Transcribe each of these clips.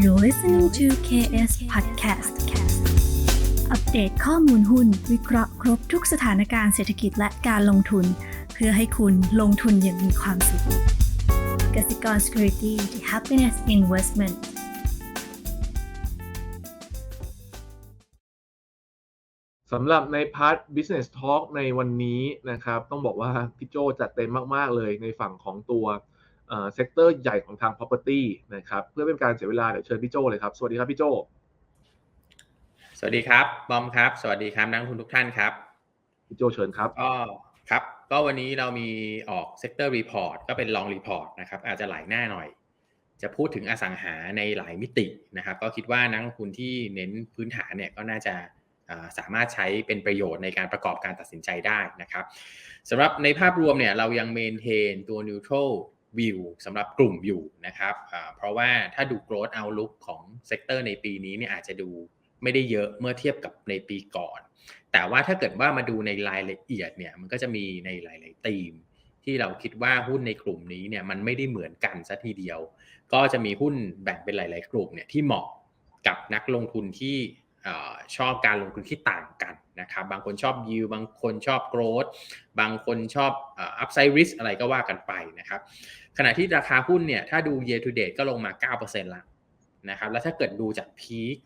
You're listening to KS Podcast อัปเดตข้อมูลหุ้น วิเคราะห์ครบทุกสถานการณ์เศรษฐกิจและการลงทุน เพื่อให้คุณลงทุนอย่างมีความสุขกสิกร Security the Happiness Investment สำหรับในพาร์ท business talk ในวันนี้นะครับ ต้องบอกว่าพี่โจจัดเต็มมาก ๆ เลยในฝั่งของตัว เซกเตอร์ใหญ่ของทาง property นะครับเพื่อเป็นการเสียเวลาเดี๋ยวเชิญพี่โจเลยครับสวัสดีครับพี่โจสวัสดีครับบอมครับ สวัสดีครับนักลงทุนทุกท่านครับพี่โจเชิญครับก็ครับก็วันนี้เรามีออก sector report ก็เป็น long report นะครับอาจจะหลายหน้าหน่อย จะพูดถึงอสังหาในหลายมิตินะครับ ก็คิดว่านักลงทุนที่เน้นพื้นฐานเนี่ยก็น่าจะอ่าสามารถใช้เป็นประโยชน์ในการประกอบการตัดสินใจได้นะครับสำหรับในภาพรวมเนี่ยเรายัง maintain ตัว neutral view สำหรับกลุ่มอยู่นะครับเพราะว่าถ้าดู growth outlook ของ sector ในปีนี้เนี่ยอาจจะดูไม่ได้เยอะเมื่อเทียบกับในปีก่อน แต่ว่าถ้าเกิดว่ามาดูในรายละเอียดเนี่ยมันก็จะมีในหลาย ๆ ธีม ที่เราคิดว่าหุ้นในกลุ่มนี้เนี่ยมันไม่ได้เหมือนกันซะทีเดียว ก็จะมีหุ้นแบ่งเป็นหลาย ๆ กลุ่มเนี่ยที่เหมาะกับนักลงทุนที่ ชอบการลงทุนที่ต่างกันนะครับบางคนชอบ yield บางคนชอบ growth บางคนชอบอ่อ upside risk อะไรก็ว่ากันไปนะครับขณะที่ราคาหุ้นเนี่ยถ้าดู year to date ก็ลงมา 9%ละนะครับแล้วถ้าเกิดดูจากพีค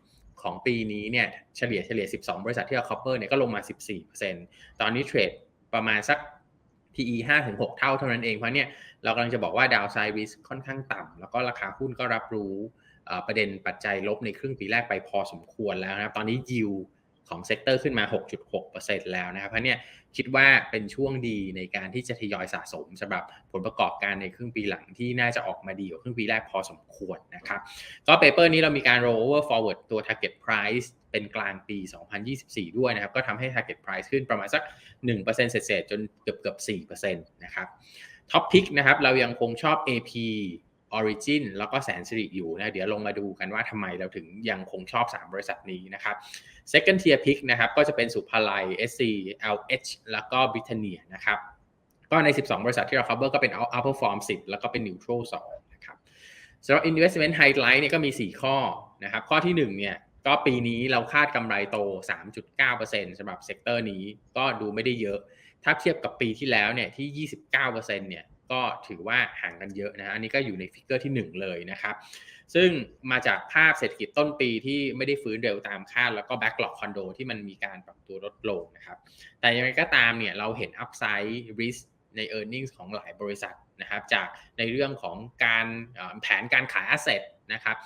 ของปีนี้เนี่ยเฉลี่ยเฉลี่ย 12 บริษัทที่เอา copper เนี่ยก็ลงมา 14%ตอนนี้เทรดประมาณสัก PE 5-6 เท่าเท่านั้นเองเพราะเนี่ยเรากำลังจะบอกว่า downside risk ค่อนข้างต่ำแล้วก็ราคาหุ้นก็รับรู้ ประเด็นปัจจัยลบในครึ่งปีแรกไปพอสมควรแล้วนะครับ ตอนนี้ yield ของเซกเตอร์ขึ้นมา 6.6%แล้วนะครับ เพราะเนี่ยคิดว่าเป็นช่วงดีในการที่จะทยอยสะสมสำหรับผลประกอบการในครึ่งปีหลังที่น่าจะออกมาดีกว่าครึ่งปีแรกพอสมควรนะครับ ก็เปเปอร์นี้เรามีการ roll over forward ตัว target price เป็นกลางปี 2024 ด้วยนะครับ ก็ทำให้ target price ขึ้นประมาณสัก 1%เศษๆจนเกือบเกือบ4%นะครับท็อปพิกนะครับเรายังคงชอบ AP Origin แล้วก็แสนสิริอยู่นะเดี๋ยวลงมาดูกันว่าทำไมเราถึงยังคงชอบ 3 บริษัทนี้นะครับ Second tier pick นะครับก็จะเป็นสุภาลัย SC LH แล้วก็ Britannia นะครับก็ใน 12 บริษัทที่เรา cover ก็เป็น outperform 10 แล้วก็เป็น neutral 2นะครับสำหรับ investment highlight เนี่ยก็มี 4 ข้อนะครับข้อที่1เนี่ยก็ปีนี้เราคาดกำไรโต 3.9%สำหรับเซกเตอร์นี้ก็ดูไม่ได้เยอะ ถ้าเทียบกับปีที่แล้วเนี่ยที่ 29%เนี่ย ก็ถือว่าห่างกันเยอะนะอันนี้ก็อยู่ในฟิกเกอร์ที่ 1 เลยนะครับ ซึ่งมาจากภาพเศรษฐกิจต้นปีที่ไม่ได้ฟื้นเร็วตามคาดแล้วก็แบ็กหลอกคอนโดที่มันมีการปรับตัวลดลงนะครับ แต่ยังไงก็ตามเนี่ยเราเห็นอัพไซด์ริสใน e a r n i n g ของหลายบริษัทนะครับ จากในเรื่องของการแผนการขาย asset นะครับ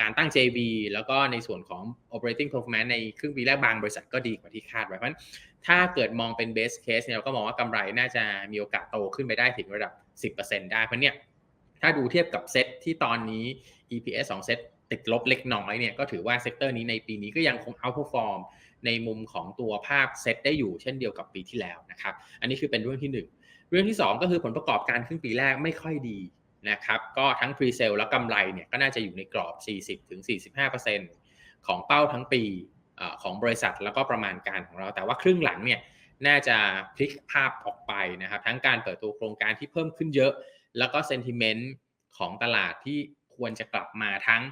การตั้ง JV แล้วก็ในส่วนของ operating performance ในครึ่งปีแรกบางบริษัทก็ดีกว่าที่คาดไว้เพราะฉะนั้น ถ้าเกิดมองเป็น base case เนี่ยเราก็มองว่ากำไรน่าจะมีโอกาสโตขึ้นไปได้ถึงระดับ 10%ได้เพราะเนี่ยถ้าดูเทียบกับเซตที่ตอนนี้ EPS 2 เซตติดลบเล็กน้อยเนี่ยก็ถือว่าเซกเตอร์นี้ในปีนี้ก็ยังคง outperform ในมุมของตัวภาพเซตได้อยู่เช่นเดียวกับปีที่แล้วนะครับ อันนี้คือเป็นเรื่องที่ 1 เรื่องที่ 2 ก็คือผลประกอบการครึ่งปีแรกไม่ค่อยดีนะครับ ก็ทั้ง pre sale และกำไรเนี่ยก็น่าจะอยู่ในกรอบ 40-45%ของเป้าทั้งปี ของบริษัทแล้วก็ประมาณการของเรา แต่ว่าครึ่งหลังเนี่ยน่าจะพลิกภาพออกไปนะครับ ทั้งการเปิดตัวโครงการที่เพิ่มขึ้นเยอะ แล้วก็เซนติเมนต์ของตลาดที่ควรจะกลับมาทั้ง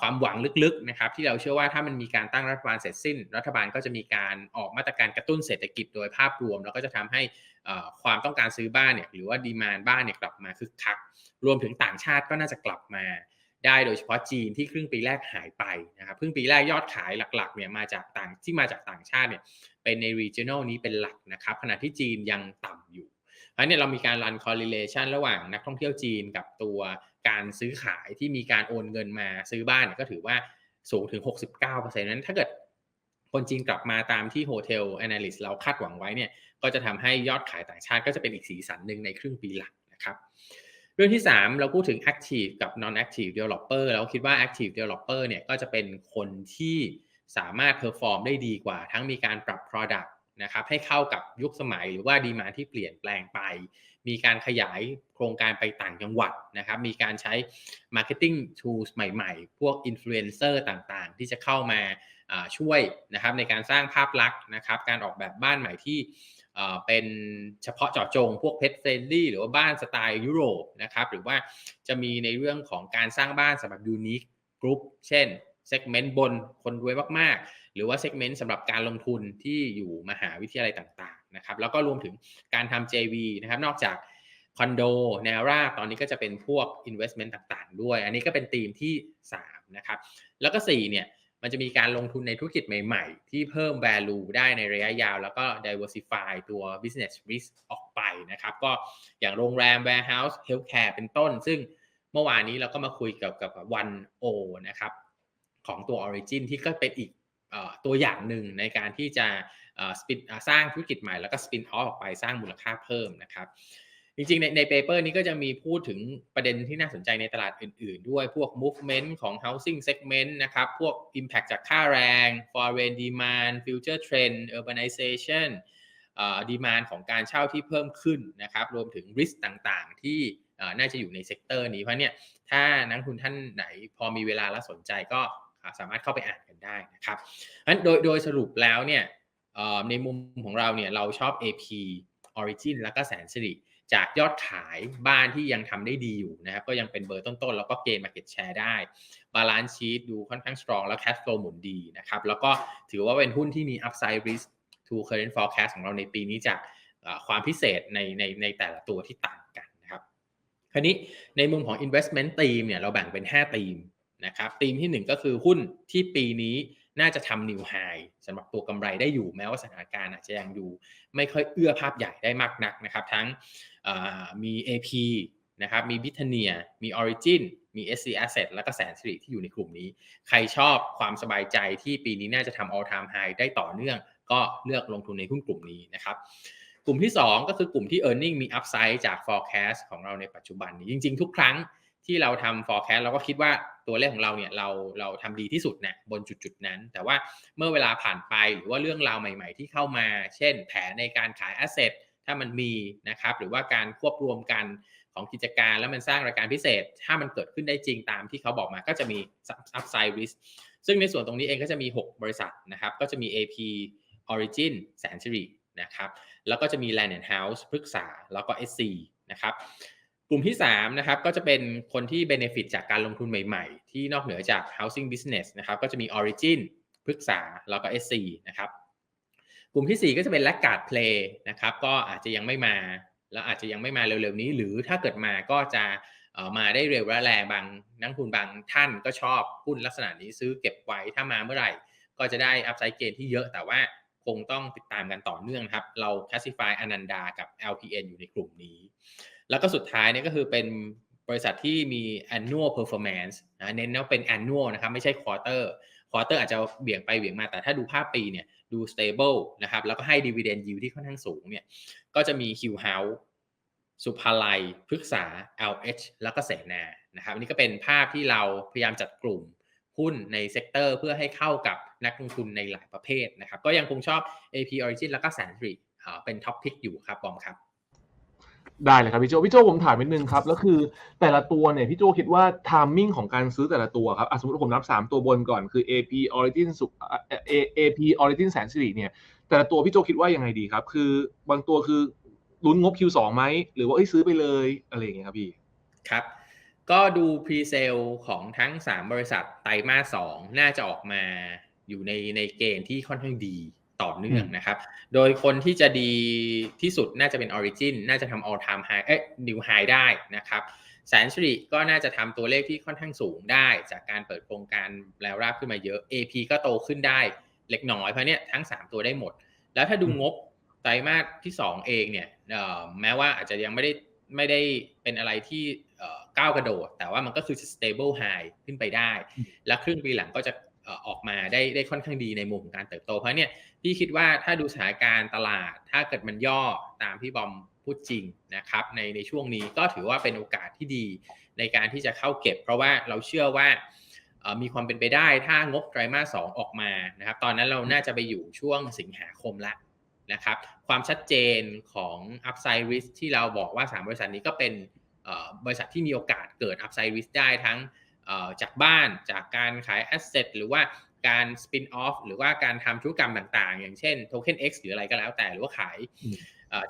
ความหวังลึกๆนะครับที่เราเชื่อว่าถ้ามันมีการตั้งรัฐบาลเสร็จสิ้น รัฐบาลก็จะมีการออกมาตรการกระตุ้นเศรษฐกิจโดยภาพรวม แล้วก็จะทำให้ความต้องการซื้อบ้านเนี่ยหรือว่าดีมานบ้านเนี่ยกลับมาคึกคัก รวมถึงต่างชาติก็น่าจะกลับมา ได้โดยเฉพาะจีนที่ครึ่งปีแรกหายไปนะครับครึ่งปีแรกยอดขายหลักๆเนี่ยมาจากต่างที่มาจากต่างชาติเนี่ยเป็นใน regional นี้เป็นหลักนะครับขณะที่จีนยังต่ำอยู่เพราะฉะนั้นเนยเรามีการ run correlation ระหว่างนักท่องเที่ยวจีนกับตัวการซื้อขายที่มีการโอนเงินมาซื้อบ้านก็ถือว่าสูงถึง 69%นั้นถ้าเกิดคนจีนกลับมาตามที่ Hotel Analyst เราคาดหวังไว้เนี่ยก็จะทำให้ยอดขายต่างชาติก็จะเป็นอีกสีสันหนึ่งในครึ่งปีหลังนะครับ เรื่องที่ 3 เราพูดถึง active กับ non active developer แล้วคิดว่า active developer เนี่ยก็จะเป็นคนที่สามารถ perform ได้ดีกว่า ทั้งมีการปรับ product นะครับให้เข้ากับยุคสมัยหรือว่าดีมาที่เปลี่ยนแปลงไป มีการขยายโครงการไปต่างจังหวัดนะครับ มีการใช้ marketing tools ใหม่ๆ พวก influencer ต่างๆ ที่จะเข้ามาอ่าช่วยนะครับในการสร้างภาพลักษณ์นะครับ การออกแบบบ้านใหม่ที่ เอ่อเป็นเฉพาะเจาะจงพวกเพ t เฟรนลี่หรือว่าบ้านสไตล์ยุโรปนะครับหรือว่าจะมีในเรื่องของการสร้างบ้านสำหรับยูนิคกลุ่มเช่นเซกเมนต์บนคนรวยมากๆ หรือว่าเซกเมนต์สำหรับการลงทุนที่อยู่มหาวิทยาลัยต่างๆนะครับแล้วก็รวมถึงการทำ JV นะครับนอกจากคอนโดแนวราบตอนนี้ก็จะเป็นพวก investment ต่างๆ ด้วย อันนี้ก็เป็นธีมที่ 3 นะครับ แล้วก็ 4 เนี่ย มันจะมีการลงทุนในธุรกิจใหม่ ๆ ที่เพิ่ม value ได้ในระยะยาว แล้วก็ diversify ตัว business risk ออกไปนะครับ ก็อย่างโรงแรม warehouse healthcare เป็นต้น ซึ่งเมื่อวานนี้เราก็มาคุยกับกับวันโอนะครับของตัว Origin ที่ก็เป็นอีกตัวอย่างหนึ่งในการที่จะสร้างธุรกิจใหม่แล้วก็ spin off ออกไปสร้างมูลค่าเพิ่มนะครับ จริงๆ ในในเปเปอร์นี้ก็จะมีพูดถึงประเด็นที่น่าสนใจในตลาดอื่นๆ ด้วยพวก movement ของ housing segment นะครับ พวก impact จากค่าแรง foreign demand future trend urbanization ดีมานของการเช่าที่เพิ่มขึ้นนะครับ รวมถึง risk ต่างๆ ที่น่าจะอยู่ในเซกเตอร์นี้เพราะเนี่ยถ้านักทุนท่านไหนพอมีเวลาและสนใจก็สามารถเข้าไปอ่านกันได้นะครับนั้นโดยโดยสรุปแล้วเนี่ยในมุมของเราเนี่ยเราชอบ AP Origin แล้วก็แสนสิริ จากยอดขายบ้านที่ยังทำได้ดีอยู่นะครับก็ยังเป็นเบอร์ต้นๆ แล้วก็เกณฑ์ market share ได้บาลานซ์ชีตดูค่อนข้าง strong แล้ว cash flow หมุนดีนะครับแล้วก็ถือว่าเป็นหุ้นที่มี upside risk to current forecast ของเราในปีนี้จากความพิเศษในในในแต่ละตัวที่ต่างกันนะครับคราวนี้ในมุมของ investment team เนี่ยเราแบ่งเป็น 5 ทีมนะครับทีมที่ 1 ก็คือหุ้นที่ปีนี้ น่าจะทำ new high สำหรับตัวกำไรได้อยู่แม้ว่าสถานการณ์อาจจะยังดูไม่ค่อยเอื้อภาพใหญ่ได้มากนักนะครับ ทั้งมี AP นะครับมีบิทเนียมี Origin มี SC Asset แล้วก็แสนสิริที่อยู่ในกลุ่มนี้ ใครชอบความสบายใจที่ปีนี้น่าจะทำ all time high ได้ต่อเนื่อง ก็เลือกลงทุนในหุ้นกลุ่มนี้นะครับกลุ่มที่ 2 ก็คือกลุ่มที่ earning มี upside จาก forecast ของเราในปัจจุบันนี้ จริง ๆ ทุกครั้งที่เราทำ forecast เราก็คิดว่า ตัวเลขของเราเนี่ยเราเราทำดีที่สุดนะบนจุดๆนั้น แต่ว่าเมื่อเวลาผ่านไปหรือว่าเรื่องราวใหม่ ๆ ที่เข้ามา เช่น แผนในการขาย asset ถ้ามันมีนะครับหรือว่าการควบรวมกันของกิจการแล้วมันสร้างรายการพิเศษ ถ้ามันเกิดขึ้นได้จริงตามที่เขาบอกมาก็จะมี upside risk ซึ่งในส่วนตรงนี้เองก็จะมี 6 บริษัทนะครับ ก็จะมี AP Origin แสนสิรินะครับ แล้วก็จะมี Land and House พฤกษา แล้วก็ SC นะครับ ลุ่มที่3นะครับก็จะเป็นคนที่ benefit จากการลงทุนใหม่ๆ ที่นอกเหนือจาก housing business นะครับก็จะมี Origin พฤกษาแล้วก็ SC นะครับกลุ่มที่ 4 ก็จะเป็นแลกการ์ดเพลย์นะครับก็อาจจะยังไม่มา แล้วอาจจะยังไม่มาเร็วๆนี้ หรือถ้าเกิดมาก็จะมาได้เร็วและแรงบางนักทุนบางท่านก็ชอบหุ้นลักษณะนี้ซื้อเก็บไว้ถ้ามาเมื่อไหร่ ก็จะได้อัพไซด์เกนที่เยอะแต่ว่าคงต้องติดตามกันต่อเนื่องครับ เรา classify อนันดากับ LPN อยู่ในกลุ่มนี้ แล้วก็สุดท้ายเนี่ยก็คือเป็นบริษัทที่มี annual performance นะเน้นว่าเป็น annual นะครับไม่ใช่ quarter quarter อาจจะเบี่ยงไปเบี่ยงมาแต่ถ้าดูภาพปีเนี่ยดู stable นะครับแล้วก็ให้ dividend yield ที่ค่อนข้างสูงเนี่ยก็จะมี Q House สุภาลัยพฤกษา LH แล้วก็เสนานะครับอันนี้ก็เป็นภาพที่เราพยายามจัดกลุ่มหุ้นในเซกเตอร์เพื่อให้เข้ากับนักลงทุนในหลายประเภทนะครับก็ยังคงชอบ AP Origin แล้วก็แสนสิริเป็นท็อปพิกอยู่ครับบอมครับ ได้เลยครับพี่โจพี่โจผมถามนิดนึงครับแล้วคือแต่ละตัวเนี่ยพี่โจคิดว่าทามมิ่งของการซื้อแต่ละตัวครับสมมติผมนับ 3 ตัวบนก่อนคือ AP Origin สุ AP Origin แสนสิริเนี่ยแต่ละตัวพี่โจคิดว่ายังไงดีครับ คือบางตัวคือลุ้นงบ Q2 ไหมหรือว่าซื้อไปเลยอะไรอย่างเงี้ยครับพี่ครับก็ดูพรีเซลของทั้ง 3 บริษัทไตรมาส2น่าจะออกมาอยู่ในในเกณฑ์ที่ค่อนข้างดี ต่อเนื่องนะครับ โดยคนที่จะดีที่สุดน่าจะเป็น Origin น่าจะทำ all time high เอ๊ะ new high ได้นะครับแสนสิริก็น่าจะทำตัวเลขที่ค่อนข้างสูงได้จากการเปิดโครงการแล้วราบขึ้นมาเยอะ AP ก็โตขึ้นได้เล็กน้อยเพราะเนี้ยทั้ง 3 ตัวได้หมด แล้วถ้าดูงบไตรมาสที่ 2 เองเนี่ยแม้ว่าอาจจะยังไม่ได้ไม่ได้เป็นอะไรที่ก้าวกระโดด แต่ว่ามันก็คือ stable high ขึ้นไปได้ และครึ่งปีหลังก็จะ ออกมาได้ได้ค่อนข้างดีในมุมของการเติบโต เพราะเนี่ยพี่คิดว่าถ้าดูสถานการณ์ตลาด ถ้าเกิดมันย่อตามที่บอมพูดจริงนะครับในในช่วงนี้ก็ถือว่าเป็นโอกาสที่ดีในการที่จะเข้าเก็บ เพราะว่าเราเชื่อว่ามีความเป็นไปได้ถ้างบไตรมาสสออกมานะครับ ตอนนั้นเราน่าจะไปอยู่ช่วงสิงหาคมละนะครับ ความชัดเจนของ upside risk ที่เราบอกว่า 3 บริษัทนี้ก็เป็นบริษัทที่มีโอกาสเกิด upside risk ได้ทั้ง จากบ้านจากการขาย asset หรือว่าการ spin off หรือว่าการทำธุรกรรมต่างๆ อย่างเช่น token X หรืออะไรก็แล้วแต่หรือว่าขาย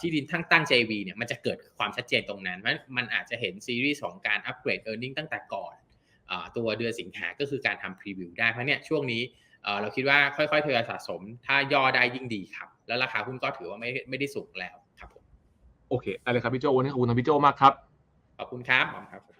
ที่ดินทั้งตั้ง JV เนี่ยมันจะเกิดความชัดเจนตรงนั้น มันมันอาจจะเห็นซีรีส์ของการอัปเกรด e a r n i n g ตั้งแต่ก่อนอ่าตัวเดือนสิงหาก็คือการทำพรีวิวได้ เพราะเนี่ยช่วงนี้เอ่อเราคิดว่าค่อยๆทยอยสะสม ถ้าย่อได้ยิ่งดีครับ แล้วราคาหุ้นก็ถือว่าไม่ไม่ได้สูงแล้วครับผมโอเคอะไรครับพี่โจวันนี้ขอบคุณทางพี่โจมากครับ ขอบคุณครับขอบคุณครับ